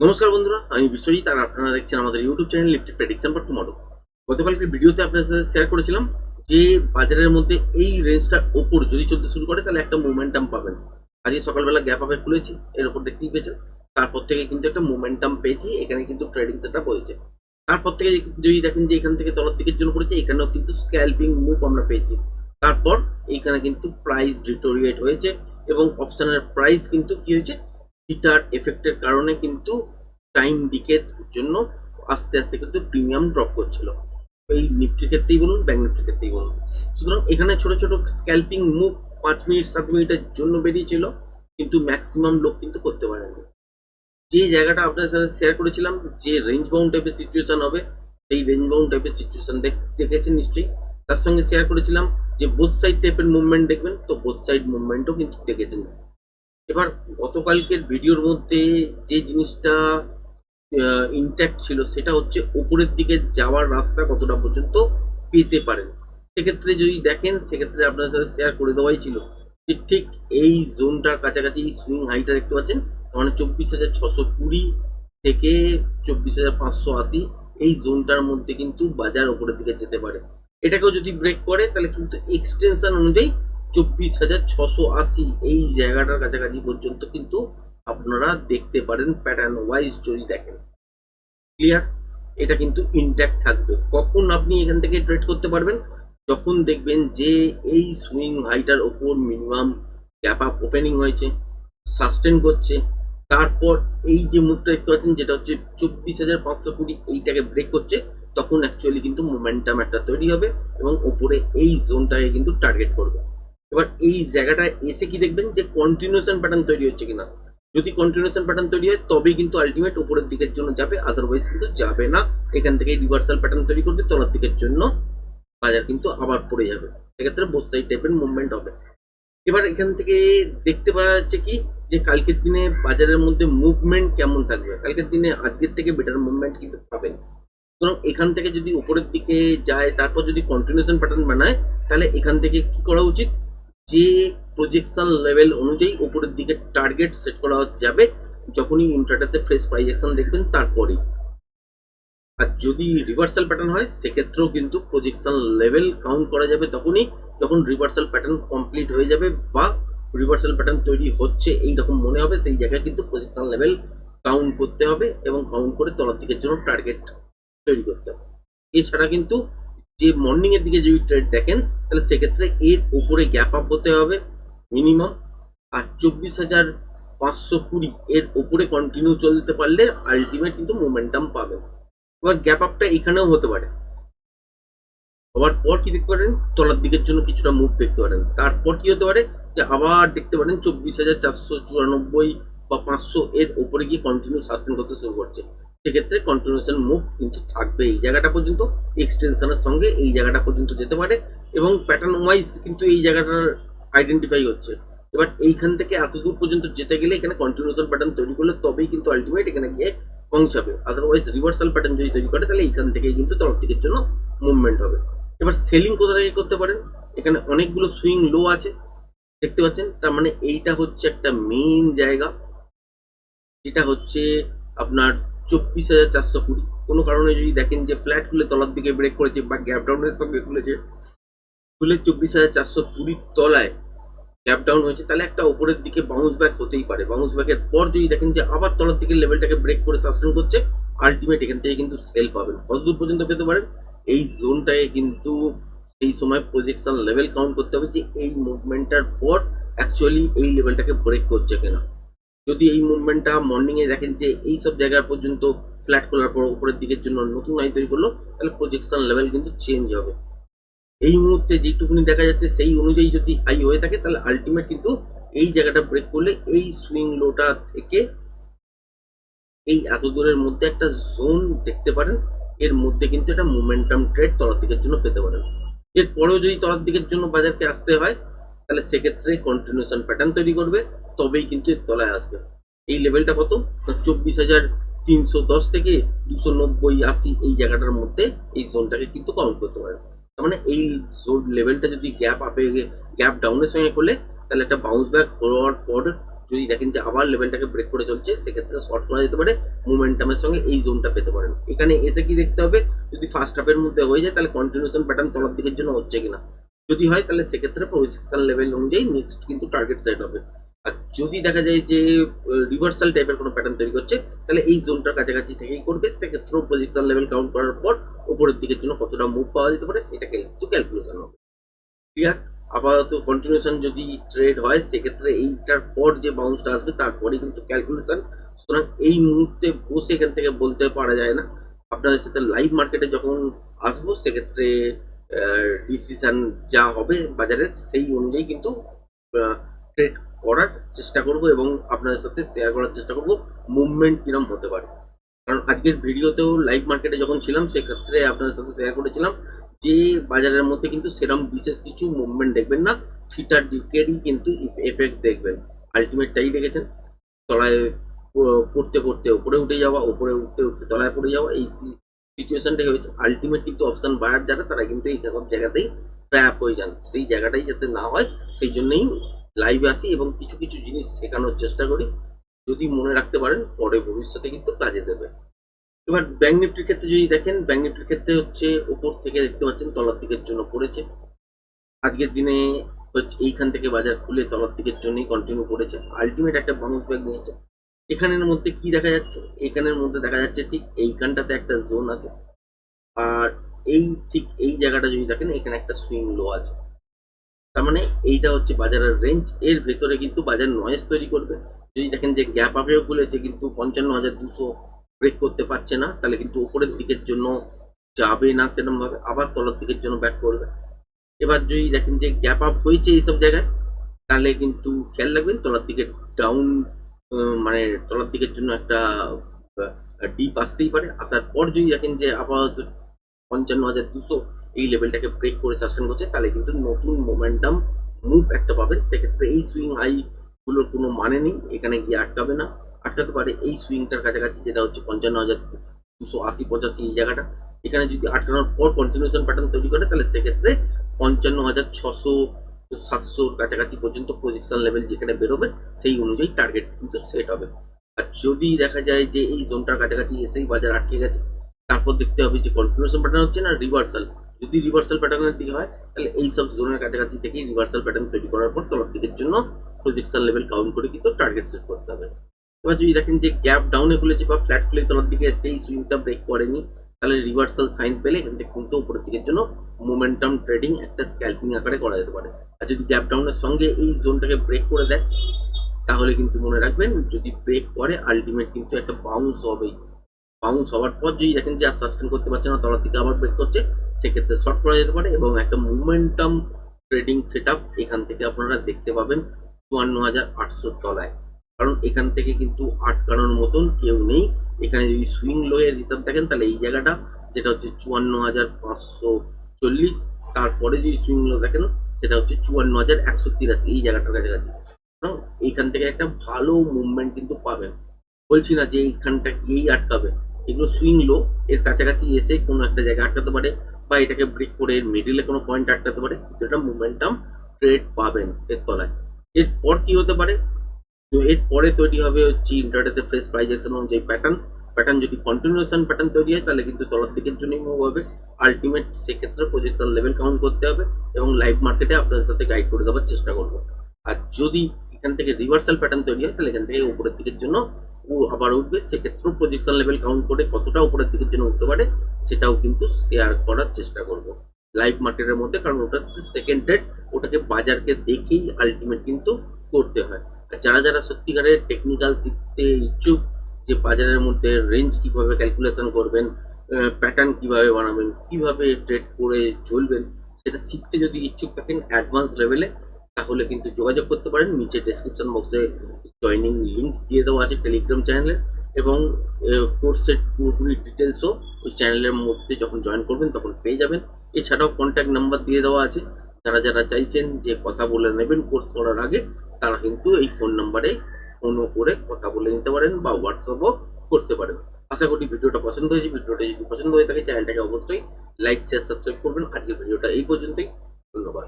নমস্কার বন্ধুরা, আমি বিশ্বজিৎ আর আপনারা দেখছেন আমাদের YouTube channel Nifty prediction for tomorrow গতকালকে ভিডিওতে আপনাদের সাথে শেয়ার করেছিলাম যে বাজারের মধ্যে এই রেঞ্জটার ওপর যদি চলতে শুরু করে, তাহলে একটা মোমেন্টাম পাবেন। আজকে সকালবেলা গ্যাপ আপে খুলেছি, এর ওপর দেখতেই পেয়েছেন। তারপর থেকে কিন্তু একটা মোমেন্টাম পেয়েছি, এখানে কিন্তু ট্রেডিং সেটআপ হয়েছে। তারপর থেকে যদি দেখেন যে এখান থেকে তলার দিকের জন্য করেছে এখানেও কিন্তু স্ক্যাল্পিং মুভ আমরা পেয়েছি। তারপর এইখানে কিন্তু প্রাইস ডিটোরিয়েট হয়েছে এবং অপশনের প্রাইস কিন্তু কি হয়েছে? থিটার এফেক্টের কারণে কিন্তু টাইম ডিকের জন্য আস্তে আস্তে কিন্তু প্রিমিয়াম ড্রপ করছিল। এই নিফটির ক্ষেত্রেই বলুন ব্যাংক নিফটির ক্ষেত্রেই বলুন। সুতরাং এখানে ছোট ছোট স্ক্যাল্পিং মুভ পাঁচ মিনিট, সাত মিনিটের জন্য বেরিয়েছিল, কিন্তু ম্যাক্সিমাম লোক কিন্তু করতে পারেনি। যে জায়গাটা আপনাদের সাথে শেয়ার করেছিলাম, যে রেঞ্জ বাউন্ড টাইপের সিচুয়েশন হবে, সেই রেঞ্জ বাউন্ড টাইপের সিচুয়েশন দেখেছেন নিশ্চয়ই? তার সঙ্গে শেয়ার করেছিলাম যে বোথ সাইড টাইপের মুভমেন্ট দেখবেন, তো বোথ সাইড মুভমেন্টও কিন্তু দেখেছেন। এবার গতকালকের ভিডিওর মধ্যে যে জিনিসটা ইনট্যাক্ট ছিল সেটা হচ্ছে উপরের দিকে যাওয়ার রাস্তা কতটা পর্যন্ত পেতে পারেন সেক্ষেত্রে যদি দেখেন, সেক্ষেত্রে আপনার সাথে শেয়ার করে দেওয়াই ছিল যে ঠিক এই জোনটার কাছাকাছি, এই সুইং হাইটা দেখতে পাচ্ছেন মানে চব্বিশ হাজার ছশো কুড়ি থেকে চব্বিশ হাজার পাঁচশো আশি, এই জোনটার মধ্যে কিন্তু বাজার উপরের দিকে যেতে পারে। এটাকেও যদি ব্রেক করে, তাহলে কিন্তু এক্সটেনশন অনুযায়ী চব্বিশ হাজার ছশো আশি এই জায়গাটার কাছাকাছি পর্যন্ত কিন্তু আপনারা দেখতে পারেন প্যাটার্ন ওয়াইজ যদি দেখেন। ক্লিয়ার এটা কিন্তু ইনট্যাক্ট থাকবে। কখন আপনি এখান থেকে ট্রেড করতে পারবেন? যখন দেখবেন যে এই সুইং হাইটার ওপর মিনিমাম গ্যাপ আপ ওপেনিং হয়েছে সাস্টেন করছে, তারপর এই যে মুভটা দেখতে পাচ্ছেন যেটা হচ্ছে চব্বিশ হাজার পাঁচশো কুড়ি এইটাকে ব্রেক করছে, তখন অ্যাকচুয়ালি কিন্তু মোমেন্টাম একটা তৈরি হবে এবং ওপরে এই জোনটাকে কিন্তু টার্গেট করবে। এবার এই জায়গাটায় এসে কি দেখবেন যে কন্টিনিউশন প্যাটার্ন তৈরি হচ্ছে কিনা। যদি কন্টিনিউশন প্যাটার্ন তৈরি হয়, তবেই কিন্তু আলটিমেট উপরের দিকের জন্য যাবে আদারওয়াইজ কিন্তু যাবে না। এখান থেকে রিভার্সাল প্যাটার্ন তৈরি করবে, তলার দিকের জন্য বাজার কিন্তু আবার পড়ে যাবে। সেক্ষেত্রে বোস্তাই টাইপের মুভমেন্ট হবে। এবার এখান থেকে দেখতে পাওয়া যাচ্ছে কি, যে কালকের দিনে বাজারের মধ্যে মুভমেন্ট কেমন থাকবে? কালকের দিনে আজকের থেকে বেটার মুভমেন্ট কিন্তু পাবেন। সুতরাং এখান থেকে যদি উপরের দিকে যায়, তারপর যদি কন্টিনিউশন প্যাটার্ন বানায়, তাহলে এখান থেকে কি করা উচিত? যে প্রজেকশন লেভেল অনুযায়ী উপরের দিকে টার্গেট সেট করা যাবে, যখনই ইন্টারটাতে ফ্রেশ প্রাইজেকশন দেখবেন তারপরেই। আর যদি রিভার্সাল প্যাটার্ন হয়, সেক্ষেত্রেও কিন্তু প্রজেকশন লেভেল কাউন্ট করা যাবে তখনই, যখন রিভার্সাল প্যাটার্ন কমপ্লিট হয়ে যাবে বা রিভার্সাল প্যাটার্ন তৈরি হচ্ছে, এই রকম মনে হবে, সেই জায়গায় কিন্তু প্রজেকশন লেভেল কাউন্ট করতে হবে এবং কাউন্ট করে তলার দিকের জন্য টার্গেট তৈরি করতে হবে। এছাড়া কিন্তু যে মর্নিং এর দিকে যদি ট্রেড দেখেন, তাহলে সেক্ষেত্রে এর উপরে গ্যাপ আপ হতে হবে মিনিমাম আর চব্বিশ হাজার পাঁচশো কুড়ি এর উপরে কন্টিনিউ চলতে পারলে আলটিমেট কিন্তু মোমেন্টাম পাবে। এবার গ্যাপ আপটা এখানেও হতে পারে। হওয়ার পর কি দেখতে পারেন? তলার দিকের জন্য কিছুটা মুভ দেখতে পারেন। তারপর কি হতে পারে? যে আবার দেখতে পারেন চব্বিশ হাজার চারশো চুরানব্বই বা পাঁচশো এর উপরে গিয়ে কন্টিনিউ সাসপেন্ড করতে শুরু করছে। সেক্ষেত্রে কন্টিনিউশন মুভ কিন্তু থাকবে। এই জায়গাটা পর্যন্ত এক্সটেনশনের সঙ্গে এই জায়গাটা পর্যন্ত যেতে পারে এবং প্যাটার্ন ওয়াইজ কিন্তু এই জায়গাটার আইডেন্টিফাই হচ্ছে। এবার এইখান থেকে এত দূর পর্যন্ত যেতে গেলে এখানে কন্টিনিউশন প্যাটার্ন তৈরি করলে তবেই কিন্তু আলটিমেট এখানে গিয়ে পৌঁছাবে। আদারওয়াইজ রিভার্সাল প্যাটার্ন যদি তৈরি করে, তাহলে এইখান থেকেই কিন্তু তরফ দিকের জন্য মুভমেন্ট হবে। এবার সেলিং কোথা থেকে করতে পারেন? এখানে অনেকগুলো সুইং লো আছে। দেখতে পাচ্ছেন? তার মানে এইটা হচ্ছে একটা মেইন জায়গা। যেটা হচ্ছে আপনার চব্বিশ হাজার চারশো কুড়ি। কোনো কারণে যদি দেখেন যে ফ্ল্যাট খুলে তলার দিকে ব্রেক করেছে বা গ্যাপ ডাউনের সঙ্গে খুলেছে, খুলে চব্বিশ হাজার চারশো কুড়ির তলায় গ্যাপ ডাউন হয়েছে, তাহলে একটা উপরের দিকে বাউন্স ব্যাক হতেই পারে। বাউন্স ব্যাকের পর যদি দেখেন যে আবার তলার দিকে লেভেলটাকে ব্রেক করে সাসপেন্ড করছে আলটিমেট এখান থেকে কিন্তু সেল পাবেন। কতদূর পর্যন্ত পেতে পারেন? এই জোনটায় কিন্তু সেই সময় প্রজেকশন লেভেল কাউন্ট করতে হবে যে এই মুভমেন্টটার পর অ্যাকচুয়ালি এই লেভেলটাকে ব্রেক করছে কিনা। যদি এই মুভমেন্টটা মর্নিং এ দেখেন যে এই সব জায়গা পর্যন্ত ফ্ল্যাট খোলার পর উপরের দিকের জন্য নতুন হাই তৈরি করল, তাহলে প্রজেকশন লেভেল কিন্তু চেঞ্জ হবে। এই মুহূর্তে যেটুকুনি দেখা যাচ্ছে, সেই অনুযায়ী যদি হাই হয়ে থাকে, তাহলে আলটিমেট কিন্তু এই জায়গাটা ব্রেক করলে এই সুইং লোটা থেকে এই এত দূরের মধ্যে একটা জোন দেখতে পারেন। এর মধ্যে কিন্তু একটা মোমেন্টাম ট্রেড তলার দিকের জন্য পেতে পারেন। এরপরেও যদি তলার দিকের জন্য বাজারকে আসতে হয়, তাহলে সেক্ষেত্রে কন্টিনিউশন প্যাটার্ন তৈরি করবে। তবেই কিন্তু এর তলায় আসবে। এই লেভেলটা কত? চব্বিশ হাজার তিনশো দশ থেকে দুশো নব্বই, আশি এই জায়গাটার মধ্যে এই জোনটাকে কিন্তু কাউন্ট করতে পারে তার মানে এই জোন লেভেলটা যদি গ্যাপ আপে গ্যাপ ডাউনের সঙ্গে করলে, তাহলে একটা বাউন্স ব্যাক হওয়ার পর যদি দেখেন যে আবার লেভেলটাকে ব্রেক করে চলছে, সেক্ষেত্রে শর্ট করা যেতে পারে মোমেন্টামের সঙ্গে এই জোনটা পেতে পারেন। এখানে এসে কি দেখতে হবে? যদি ফার্স্ট হাফের মধ্যে হয়ে যায়, তাহলে কন্টিনিউশন প্যাটার্ন তলার দিকের জন্য হচ্ছে কিনা? যদি হয়, তাহলে সেক্ষেত্রে প্রজেকশন লেভেল অনুযায়ী নেক্সট কিন্তু টার্গেট সেট হবে। আর যদি দেখা যায় যে রিভার্সাল টাইপের কোনো প্যাটার্ন তৈরি করছে, তাহলে এই জোনটার কাছাকাছি থেকেই করবে। সেক্ষেত্রেও প্রজেকশন লেভেল কাউন্ট করার পর উপরের দিকের জন্য কতটা মুভ পাওয়া যেতে পারে, সেটাকে একটু ক্যালকুলেশন হবে। ক্লিয়ার আপাতত কন্টিনিউশন যদি ট্রেড হয়, সেক্ষেত্রে এইটার পর যে বাউন্সটা আসবে তারপরে কিন্তু ক্যালকুলেশন সুতরাং এই মুহূর্তে বসে এখান থেকে বলতে পারা যায় না। আপনাদের সাথে লাইভ মার্কেটে যখন আসব, সেক্ষেত্রে ডিসিশন যা হবে বাজারের, সেই অনুযায়ী কিন্তু ট্রেড করার চেষ্টা করব এবং আপনাদের সাথে শেয়ার করার চেষ্টা করব। মুভমেন্ট কিরম হতে পারে। কারণ আজকের ভিডিওতেও লাইভ মার্কেটে যখন ছিলাম, সেক্ষেত্রে আপনাদের সাথে শেয়ার করেছিলাম যে বাজারের মধ্যে কিন্তু সেরকম বিশেষ কিছু মুভমেন্ট দেখবেন না। থিটার ডিকেরই কিন্তু এফেক্ট দেখবেন। আলটিমেটটাই দেখেছেন। তলায় পড়তে পড়তে উপরে উঠে যাওয়া উপরে উঠতে উঠতে তলায় পড়ে যাওয়া, এই সিচুয়েশনটাই হয়েছে। আলটিমেট কিন্তু অপশন বায়ার যারা, তারা কিন্তু এই সব জায়গাতেই ট্র্যাপ হয়ে যান। সেই জায়গাটাই যাতে না হয়, সেই জন্যই লাইভে আসি এবং কিছু কিছু জিনিস শেখানোর চেষ্টা করি। যদি মনে রাখতে পারেন, পরে ভবিষ্যতে কিন্তু কাজে দেবে। এবার ব্যাংক নিফটির ক্ষেত্রে যদি দেখেন ব্যাংক নিফটির ক্ষেত্রে হচ্ছে উপর থেকে দেখতে পাচ্ছেন, তলার দিকের জন্য পড়েছে। আজকের দিনে এইখান থেকে বাজার খুলে তলার দিকের জন্যই কন্টিনিউ করেছে। আলটিমেট একটা বাউন্স ব্যাক নিয়েছে। এখানের মধ্যে কি দেখা যাচ্ছে? এখানের মধ্যে দেখা যাচ্ছে ঠিক এইখানটাতে একটা জোন আছে। আর এই ঠিক এই জায়গাটা যদি দেখেন, এখানে একটা সুইং লো আছে। তার মানে এইটা হচ্ছে বাজারের রেঞ্জ এর ভেতরে কিন্তু বাজার নয়েজ তৈরি করবে। যদি দেখেন যে গ্যাপ আপেও খুলেছে, কিন্তু পঞ্চান্ন হাজার দুশো ব্রেক করতে পারছে না, তাহলে কিন্তু উপরের দিকের জন্য যাবে না সেরকম ভাবে আবার তলার দিকের জন্য ব্যাক করবে। এবার যদি দেখেন যে গ্যাপ আপ হয়েছে এইসব জায়গায়, তাহলে কিন্তু খেয়াল রাখবেন, তলার দিকে ডাউন মানে তলার দিকের জন্য একটা ডিপ আসতেই পারে। আসার পর যদি দেখেন যে আপাতত পঞ্চান্ন হাজার দুশো এই লেভেলটাকে ব্রেক করে সাস্টেন করছে, তাহলে কিন্তু নতুন মোমেন্টাম মুভ একটা পাবে। সেক্ষেত্রে এই সুইং হাই গুলোর কোনো মানে নেই, এখানে গিয়ে আটকাবে না। আটকাতে পারে এই সুইংটার কাছাকাছি, যেটা হচ্ছে পঞ্চান্ন হাজার দুশো আশি, পঁচাশি এই জায়গাটা। এখানে যদি আটকানোর পর কন্টিনিউশন প্যাটার্ন তৈরি করে, তাহলে সেক্ষেত্রে পঞ্চান্ন হাজার ছশো সাতশোর কাছাকাছি পর্যন্ত প্রজেকশন লেভেল যেখানে বেরোবে, সেই অনুযায়ী টার্গেট কিন্তু সেট হবে। আর যদি দেখা যায় যে এই জোনটার কাছাকাছি এসেই বাজার আটকে গেছে, তারপর দেখতে হবে যে কন্টিনিউশন প্যাটার্ন হচ্ছে না রিভার্সাল যদি রিভার্সাল প্যাটার্নের দিকে হয়, তাহলে এই সব জোনের কাছাকাছি থেকেই রিভার্সাল প্যাটার্ন তৈরি করার পর তলার দিকের জন্য প্রজেকশন লেভেল কাউন্ট করে কিন্তু টার্গেট সেট করতে হবে। এবার যদি দেখেন যে গ্যাপ ডাউনে খুলেছে বা ফ্ল্যাট খুলে তলার দিকে এসছে, এই সুইংটা ব্রেক করেনি, তাহলে রিভার্সাল সাইন পেলে এখান থেকে কিন্তু উপরের দিকের জন্য মোমেন্টাম ট্রেডিং একটা স্ক্যাল্পিং আকারে করা যেতে পারে। আর যদি গ্যাপ ডাউনের সঙ্গে এই জোনটাকে ব্রেক করে দেয়, তাহলে কিন্তু মনে রাখবেন যদি ব্রেক করে আলটিমেট কিন্তু একটা বাউন্স হবেই। বাউন্স হওয়ার পর যদি দেখেন যে আর সাস্টেন করতে পারছে না, তলার দিকে আবার ব্রেক করছে, সেক্ষেত্রে শর্ট করা যেতে পারে এবং একটা মোমেন্টাম ট্রেডিং সেট আপ এখান থেকে আপনারা দেখতে পাবেন চুয়ান্ন হাজার আটশোর তলায়। কারণ এখান থেকে কিন্তু আটকানোর মতন কেউ নেই। এখানে যদি সুইং লো এর হিসাব দেখেন, তাহলে এই জায়গাটা, যেটা হচ্ছে চুয়ান্ন হাজার পাঁচশো চল্লিশ, তারপরে যদি সুইং লো দেখেন, সেটা হচ্ছে চুয়ান্ন হাজার একশো তিরাশি, এই জায়গাটার কাছাকাছি। কারণ এইখান থেকে একটা ভালো মুভমেন্ট কিন্তু পাবেন। বলছি না যে এইখানটা এই আটকাবে। এগুলো সুইং লো এর কাছাকাছি এসে কোনো একটা জায়গায় আটকাতে পারে বা এটাকে ব্রেক করে এর মিডিলে কোনো পয়েন্ট আটকাতে পারে যেটা এটা মুভমেন্টাম ট্রেড পাবেন এর তলায়। এরপর কি হতে পারে? তো এরপরে তৈরি হবে হচ্ছে ইন্টারডেতে ফ্রেশ প্রাইজ অ্যাকশন অনুযায়ী প্যাটার্ন প্যাটার্ন যদি কন্টিনিউশন প্যাটার্ন তৈরি হয়, তাহলে কিন্তু তলার দিকের জন্যই মুভ হবে। আলটিমেট সেক্ষেত্রে প্রজেকশন লেভেল কাউন্ট করতে হবে এবং লাইভ মার্কেটে আপনাদের সাথে গাইড করে দেওয়ার চেষ্টা করব। আর যদি এখান থেকে রিভার্সাল প্যাটার্ন তৈরি হয়, তাহলে এখান থেকে উপরের দিকের জন্য আবার উঠবে, সেক্ষেত্রেও প্রজেকশন লেভেল কাউন্ট করে কতটা উপরের দিকে জন্য উঠতে পারে, সেটাও কিন্তু শেয়ার করার চেষ্টা করব। লাইভ মার্কেটের মধ্যে, কারণ ওটা সেকেন্ড ট্রেড ওটাকে বাজারকে দেখেই আলটিমেট কিন্তু করতে হয়। আর যারা যারা সত্যিকারের টেকনিক্যাল শিখতে ইচ্ছুক, যে বাজারের মধ্যে রেঞ্জ কীভাবে ক্যালকুলেশন করবেন প্যাটার্ন কীভাবে বানাবেন, কীভাবে ট্রেড করে চলবেন, সেটা শিখতে যদি ইচ্ছুক থাকেন অ্যাডভান্স লেভেলে তাহলে কিন্তু যোগাযোগ করতে পারেন। নিচে ডেসক্রিপশন বক্সে জয়নিং লিঙ্ক দিয়ে দেওয়া আছে টেলিগ্রাম চ্যানেলে এবং কোর্সের পুরোপুরি ডিটেলসও ওই চ্যানেলের মধ্যে যখন জয়েন করবেন তখন পেয়ে যাবেন। এছাড়াও কন্ট্যাক্ট নাম্বার দিয়ে দেওয়া আছে। যারা যারা চাইছেন যে কথা বলে নেবেন কোর্স করার আগে, তারা কিন্তু এই ফোন নাম্বারে ফোনও করে কথা বলে নিতে পারেন বা হোয়াটসঅ্যাপও করতে পারেন। আশা করি ভিডিওটা পছন্দ হয়েছে। ভিডিওটা যদি পছন্দ হয়ে থাকে চ্যানেলটাকে অবশ্যই লাইক শেয়ার সাবস্ক্রাইব করবেন। আজকের ভিডিওটা এই পর্যন্তই। ধন্যবাদ।